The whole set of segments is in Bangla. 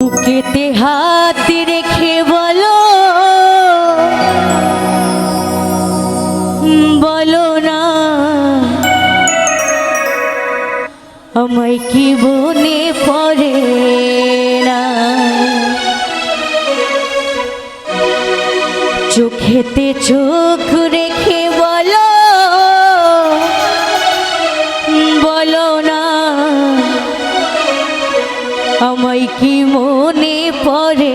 বুকেতে হাত রেখে বলো বলো না আমায় কি বনে পরে না? চোখেতে চোখ রেখে আমায় কি মনে পড়ে?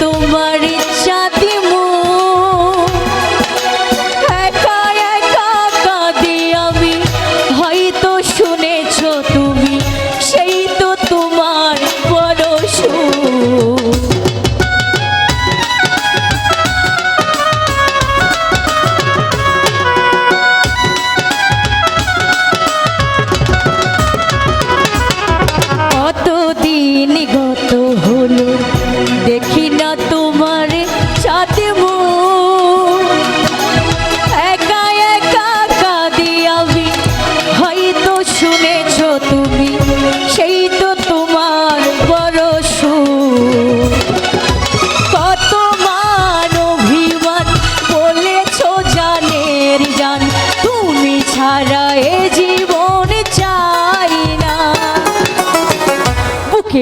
তোমার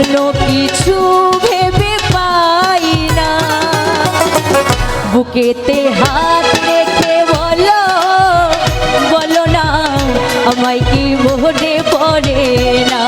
ভালো কিছু ভেবে পাই না। বুকেতে হাত রেখে বলো বলো না, আমায় কি মনে পড়ে না?